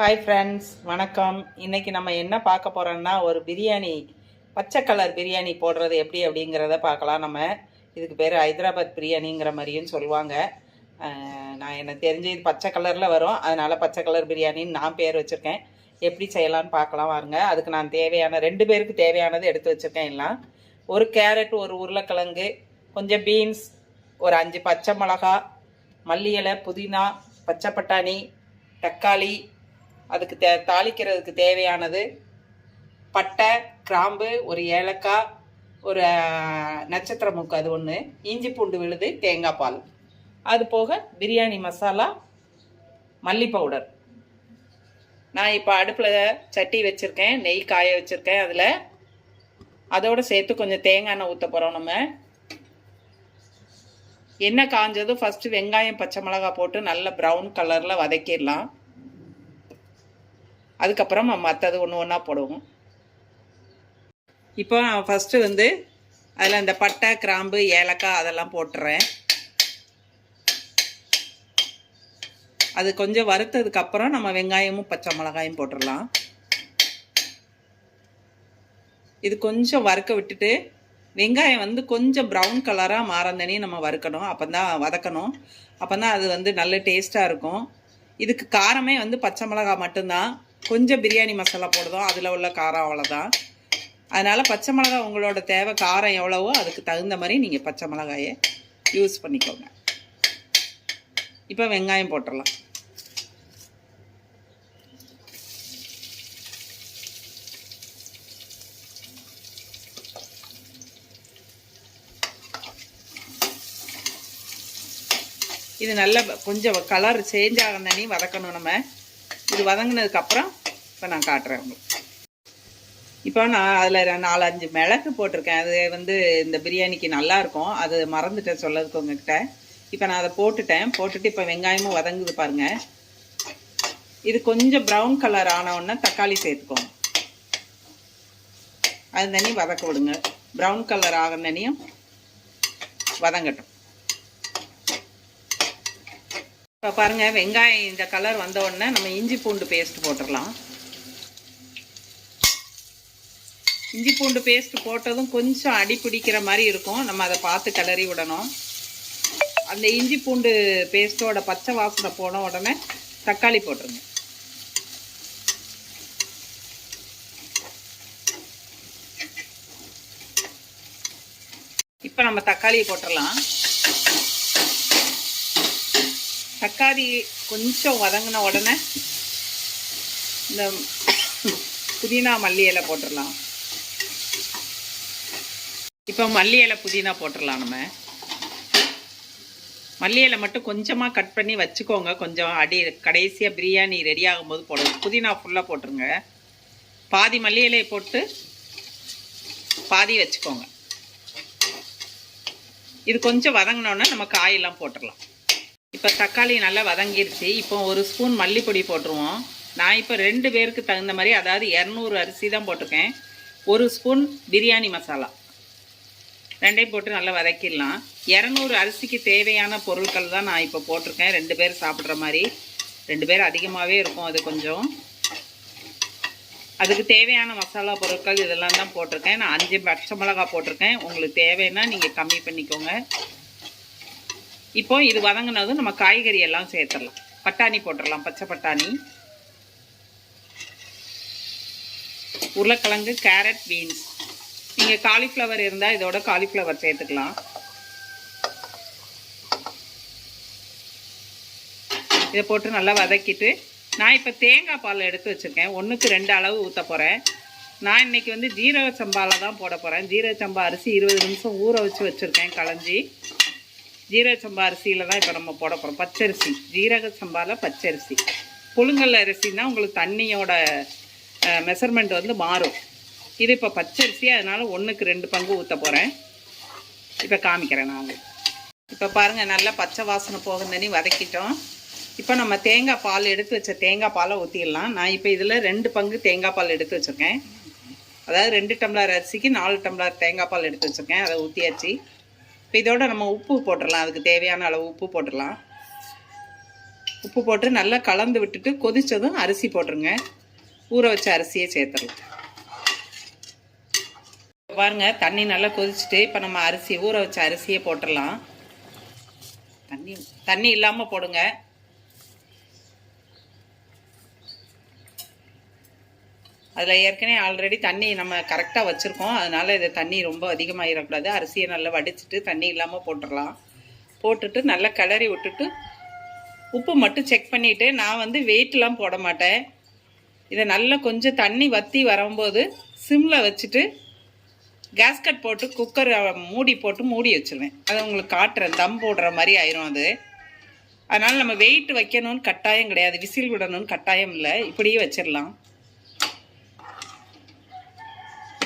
Hi friends வணக்கம். இன்றைக்கி நம்ம என்ன பார்க்க போகிறோம்னா ஒரு பிரியாணி பச்சை கலர் பிரியாணி போடுறது எப்படி அப்படிங்கிறத பார்க்கலாம் நம்ம. இதுக்கு பேர் ஹைதராபாத் பிரியாணிங்கிற மாதிரியும் சொல்லுவாங்க. நான் எனக்கு தெரிஞ்சு இது பச்சை கலரில் வரும். அதனால் பச்சை கலர் பிரியாணின்னு நான் பேர் வச்சுருக்கேன். எப்படி செய்யலாம்னு பார்க்கலாம் வாருங்க. அதுக்கு நான் தேவையான ரெண்டு பேருக்கு தேவையானது எடுத்து வச்சுருக்கேன் எல்லாம். ஒரு கேரட் ஒரு உருளைக்கிழங்கு கொஞ்சம் பீன்ஸ் ஒரு அஞ்சு பச்சை மிளகா மல்லி இலை புதினா பச்சை பட்டாணி தக்காளி அதுக்கு தே தாளிக்கிறதுக்கு தேவையானது பட்டை கிராம்பு ஒரு ஏலக்காய் ஒரு நட்சத்திர மூக்கு அது ஒன்று இஞ்சி பூண்டு விழுது தேங்காய் பால். அது போக பிரியாணி மசாலா மல்லி பவுடர். நான் இப்போ அடுப்பில் சட்டி வச்சுருக்கேன் நெய் காய வச்சுருக்கேன் அதில் அதோடு சேர்த்து கொஞ்சம் தேங்காய் எண்ணெய் ஊற்ற போகிறோம் நம்ம. எண்ணெய் காஞ்சதும் ஃபஸ்ட்டு வெங்காயம் பச்சை மிளகாய் போட்டு நல்ல ப்ரௌன் கலரில் வதக்கிடலாம். அதுக்கப்புறம் மற்றது ஒன்று ஒன்றா போடுவோம். இப்போ நான் ஃபஸ்ட்டு வந்து அதில் இந்த பட்டை கிராம்பு ஏலக்காய் அதெல்லாம் போட்டுறேன். அது கொஞ்சம் வறுத்ததுக்கப்புறம் நம்ம வெங்காயமும் பச்சை மிளகாயும் போட்டுடலாம். இது கொஞ்சம் வறுக்க விட்டுட்டு வெங்காயம் வந்து கொஞ்சம் ப்ரௌன் கலராக மாறந்தனே நம்ம வறுக்கணும். அப்போ தான் வதக்கணும். அப்போ தான் அது வந்து நல்ல டேஸ்ட்டாக இருக்கும். இதுக்கு காரமே வந்து பச்சை மிளகாய் மட்டும்தான். கொஞ்சம் பிரியாணி மசாலா போடுதோம் அதில் உள்ள காரம் அவ்வளோதான் அதனால் பச்சை மிளகா உங்களோட தேவை காரம் எவ்வளவோ அதுக்கு தகுந்த மாதிரி நீங்கள் பச்சை மிளகாயை யூஸ் பண்ணிக்கோங்க. இப்போ வெங்காயம் போட்டுடலாம். இது நல்ல கொஞ்சம் கலர் சேஞ்ச் ஆகணுன்னே வதக்கணும் நம்ம. இது வதங்கினதுக்கப்புறம் இப்போ நான் காட்டுறேன் உங்களுக்கு. இப்போ நான் அதில் நாலஞ்சு மிளகு போட்டிருக்கேன். அது வந்து இந்த பிரியாணிக்கு நல்லா இருக்கும் அது மறந்துட்டேன் சொல்லதுக்கு உங்ககிட்ட. இப்போ நான் அதை போட்டுட்டேன். போட்டுட்டு இப்போ வெங்காயமும் வதங்குது பாருங்க. இது கொஞ்சம் ப்ரௌன் கலர் ஆனவுடனே தக்காளி சேர்த்துக்கோங்க. அது தண்ணி வதக்க விடுங்க. ப்ரௌன் கலர் ஆகணும் வதங்கட்டும். இப்போ பாருங்கள் வெங்காயம் இந்த கலர் வந்த உடனே நம்ம இஞ்சி பூண்டு பேஸ்ட் போட்டுடலாம். இஞ்சி பூண்டு பேஸ்ட் போட்டதும் கொஞ்சம் அடி பிடிக்கிற மாதிரி இருக்கும். நம்ம அதை பார்த்து கிளறி விடணும். அந்த இஞ்சி பூண்டு பேஸ்ட்டோட பச்சை வாசனை போன உடனே தக்காளி போட்டுருங்க. இப்போ நம்ம தக்காளியை போட்டுடலாம். தக்காளி கொஞ்சம் வதங்கின உடனே இந்த புதினா மல்லி இலை போட்டுடலாம். இப்போ மல்லி இலை புதினா போட்டுடலாம் நம்ம. மல்லி இலை மட்டும் கொஞ்சமாக கட் பண்ணி வச்சுக்கோங்க. கொஞ்சம் அடி கடைசியாக பிரியாணி ரெடி ஆகும்போது போடுங்க. புதினா ஃபுல்லாக போட்டுருங்க. பாதி மல்லி இலையை போட்டு பாதி வச்சுக்கோங்க. இது கொஞ்சம் வதங்கினோன்னே நம்ம காயெல்லாம் போட்டுடலாம். இப்போ தக்காளி நல்லா வதங்கிருச்சு. இப்போ ஒரு ஸ்பூன் மல்லிப்பொடி போட்டுருவோம். நான் இப்போ ரெண்டு பேருக்கு தகுந்த மாதிரி அதாவது இரநூறு அரிசி தான் போட்டிருக்கேன். ஒரு ஸ்பூன் பிரியாணி மசாலா. ரெண்டையும் போட்டு நல்லா வதக்கிடலாம். இரநூறு அரிசிக்கு தேவையான பொருட்கள் தான் நான் இப்போ போட்டிருக்கேன். ரெண்டு பேர் சாப்பிட்ற மாதிரி. ரெண்டு பேர் அதிகமாகவே இருக்கும் அது கொஞ்சம். அதுக்கு தேவையான மசாலா பொருட்கள் இதெல்லாம் தான் போட்டிருக்கேன். நான் அஞ்சு பச்சை மிளகா போட்டிருக்கேன். உங்களுக்கு தேவைன்னா நீங்கள் கம்மி பண்ணிக்கோங்க. இப்போ இது வதங்கினதும் நம்ம காய்கறி எல்லாம் சேர்த்துடலாம். பட்டாணி போட்டுடலாம் பச்சை பட்டாணி. உருளைக்கிழங்கு கேரட் பீன்ஸ். நீங்கள் காலிஃப்ளவர் இருந்தால் இதோட காலிஃப்ளவர் சேர்த்துக்கலாம். இதை போட்டு நல்லா வதக்கிட்டு நான் இப்போ தேங்காய் பால் எடுத்து வச்சுருக்கேன். ஒன்றுக்கு ரெண்டு அளவு ஊற்ற போகிறேன் நான் இன்னைக்கு வந்து ஜீரக சம்பாவில் தான் போட போகிறேன் ஜீரக சம்பா அரிசி இருபது நிமிஷம் ஊற வச்சு வச்சுருக்கேன் களைஞ்சி. ஜீரக சம்பா அரிசியில் தான் இப்போ நம்ம போட போகிறோம் பச்சரிசி. ஜீரக சம்பாவில் பச்சரிசி. புழுங்கல் அரிசினா உங்களுக்கு தண்ணியோட மெஷர்மெண்ட் வந்து மாறும். இது இப்போ பச்சரிசி அதனால் ஒன்றுக்கு ரெண்டு பங்கு ஊற்ற போகிறேன் இப்போ காமிக்கிறேன் நான் உங்களுக்கு. இப்போ பாருங்கள் நல்லா பச்சை வாசனை போகுதுன்னு வதக்கிட்டோம். இப்போ நம்ம தேங்காய் பால் எடுத்து வச்ச தேங்காய் பாலை ஊற்றிடலாம் நான் இப்போ இதில் ரெண்டு பங்கு தேங்காய் பால் எடுத்து வச்சுருக்கேன். அதாவது ரெண்டு டம்ளர் அரிசிக்கு நாலு டம்ளர் தேங்காய் பால் எடுத்து வச்சுருக்கேன். அதை ஊற்றியாச்சு இப்போ இதோட நம்ம உப்பு போட்டுடலாம். அதுக்கு தேவையான அளவு உப்பு போட்டுடலாம். உப்பு போட்டு நல்லா கலந்து விட்டுட்டு கொதித்ததும் அரிசி போட்டுருங்க. ஊற வச்ச அரிசியை சேர்த்துடலாம். பாருங்க தண்ணி நல்லா கொதிச்சுட்டு இப்போ நம்ம அரிசி ஊற வச்ச அரிசியை போட்டுடலாம். தண்ணி தண்ணி இல்லாமல் போடுங்க. அதில் ஏற்கனவே ஆல்ரெடி தண்ணி நம்ம கரெக்டாக வச்சுருக்கோம். அதனால் இது தண்ணி ரொம்ப அதிகமாகிடக்கூடாது அரிசியை நல்லா வடிச்சிட்டு தண்ணி இல்லாமல் போட்டுடலாம் போட்டுட்டு நல்லா கிளறி விட்டுட்டு உப்பு மட்டும் செக் பண்ணிவிட்டு நான் வந்து வெயிட்லாம் போட மாட்டேன். இதை நல்லா கொஞ்சம் தண்ணி வற்றி வரும்போது சிம்மில் வச்சுட்டு கேஸ்கட் போட்டு குக்கர் மூடி போட்டு மூடி வச்சிருவேன். அதை உங்களுக்கு காட்டுறேன். தம் போடுற மாதிரி ஆயிரும் அது. அதனால் நம்ம வெயிட் வைக்கணும்னு கட்டாயம் கிடையாது. விசில் விடணும்னு கட்டாயம் இல்லை. இப்படியே வச்சிடலாம்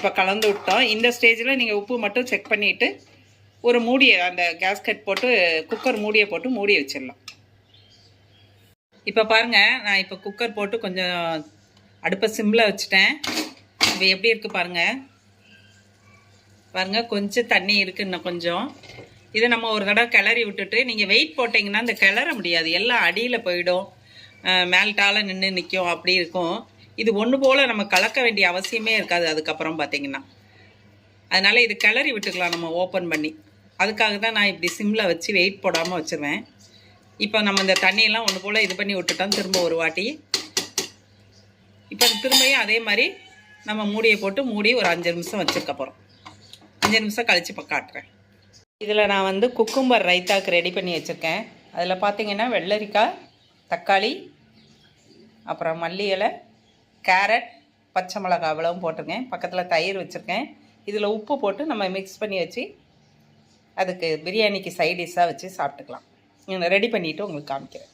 இப்போ கலந்து விட்டோம். இந்த ஸ்டேஜில் நீங்கள் உப்பு மட்டும் செக் பண்ணிவிட்டு ஒரு மூடியை அந்த கேஸ்கட் போட்டு குக்கர் மூடியை போட்டு மூடி வச்சிடலாம். இப்போ பாருங்கள் நான் இப்போ குக்கர் போட்டு கொஞ்சம் அடுப்பை சிம்மில் வச்சுட்டேன். இப்போ எப்படி இருக்குது பாருங்கள் பாருங்கள் கொஞ்சம் தண்ணி இருக்குது இன்னும் கொஞ்சம். இதை நம்ம ஒரு தடவை கிளறி விட்டுட்டு நீங்கள் வெயிட் போட்டிங்கன்னா இந்த கிளற முடியாது. எல்லாம் அடியில் போயிடும். மேல்ட்டால் நின்று நிற்கும் அப்படி இருக்கும். இது ஒன்று போல் நம்ம கலக்க வேண்டிய அவசியமே இருக்காது அதுக்கப்புறம் பார்த்தீங்கன்னா அதனால் இது கிளறி விட்டுக்கலாம் நம்ம ஓப்பன் பண்ணி. அதுக்காக தான் நான் இப்படி சிம்மில் வச்சு வெயிட் போடாமல் வச்சுருவேன். இப்போ நம்ம இந்த தண்ணியெல்லாம் ஒன்று போல் இது பண்ணி விட்டுட்டோம் திரும்ப ஒரு வாட்டி. இப்போ திரும்பியும் அதே மாதிரி நம்ம மூடியை போட்டு மூடி ஒரு அஞ்சு நிமிஷம் வச்சுருக்க போகிறோம் அஞ்சு நிமிஷம் கழித்து இப்போ காட்டுறேன். இதில் நான் வந்து குக்கும்பர் ரைத்தாக்கு ரெடி பண்ணி வச்சுருக்கேன். அதில் பார்த்தீங்கன்னா வெள்ளரிக்காய் தக்காளி அப்புறம் மல்லி இலை கேரட் பச்சை மிளகாய் அவ்வளவும் போட்டிருக்கேன். பக்கத்தில் தயிர் வச்சுருக்கேன். இதில் உப்பு போட்டு நம்ம மிக்ஸ் பண்ணி வச்சு அதுக்கு பிரியாணிக்கு சைடிஷாக வச்சு சாப்பிட்டுக்கலாம். ரெடி பண்ணிவிட்டு உங்களுக்கு காமிக்கிறேன்.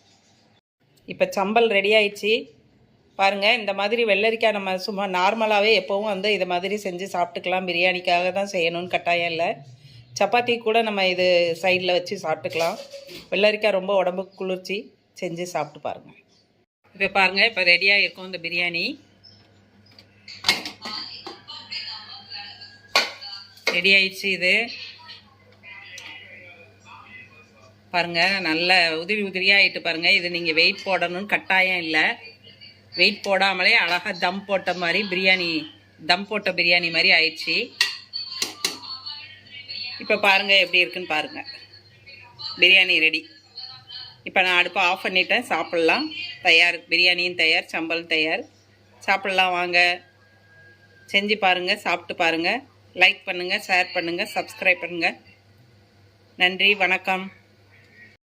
இப்போ சம்பல் ரெடி ஆயிடுச்சு. பாருங்கள் இந்த மாதிரி வெள்ளரிக்காய் நம்ம சும்மா நார்மலாகவே எப்போவும் வந்து இதை மாதிரி செஞ்சு சாப்பிட்டுக்கலாம். பிரியாணிக்காக தான் செய்யணும்னு கட்டாயம் இல்லை. சப்பாத்தி கூட நம்ம இது சைடில் வச்சு சாப்பிட்டுக்கலாம். வெள்ளரிக்காய் ரொம்ப உடம்புக்கு குளிர்ச்சி செஞ்சு சாப்பிட்டு பாருங்கள் இப்போ பாருங்கள் இப்போ ரெடியாக இருக்கும் இந்த பிரியாணி. ரெடி ஆயிடுச்சு இது. பாருங்கள் நல்ல உதிரி உதிரியாகிட்டு பாருங்கள் இது நீங்கள் வெயிட் போடணும்னு கட்டாயம் இல்லை. வெயிட் போடாமலே அழகாக தம் போட்ட மாதிரி பிரியாணி தம் போட்ட பிரியாணி மாதிரி ஆயிடுச்சு. இப்போ பாருங்கள் எப்படி இருக்குன்னு பாருங்கள் பிரியாணி ரெடி இப்போ நான் அடுப்பை ஆஃப் பண்ணிட்டேன் சாப்பிட்லாம். தயார் பிரியாணியும் தயார் சம்பளம் தயார். சாப்பிட்லாம் வாங்க. செஞ்சு பாருங்கள் சாப்பிட்டு பாருங்கள் லைக் பண்ணுங்கள் ஷேர் பண்ணுங்கள் சப்ஸ்கிரைப் பண்ணுங்கள் நன்றி வணக்கம்.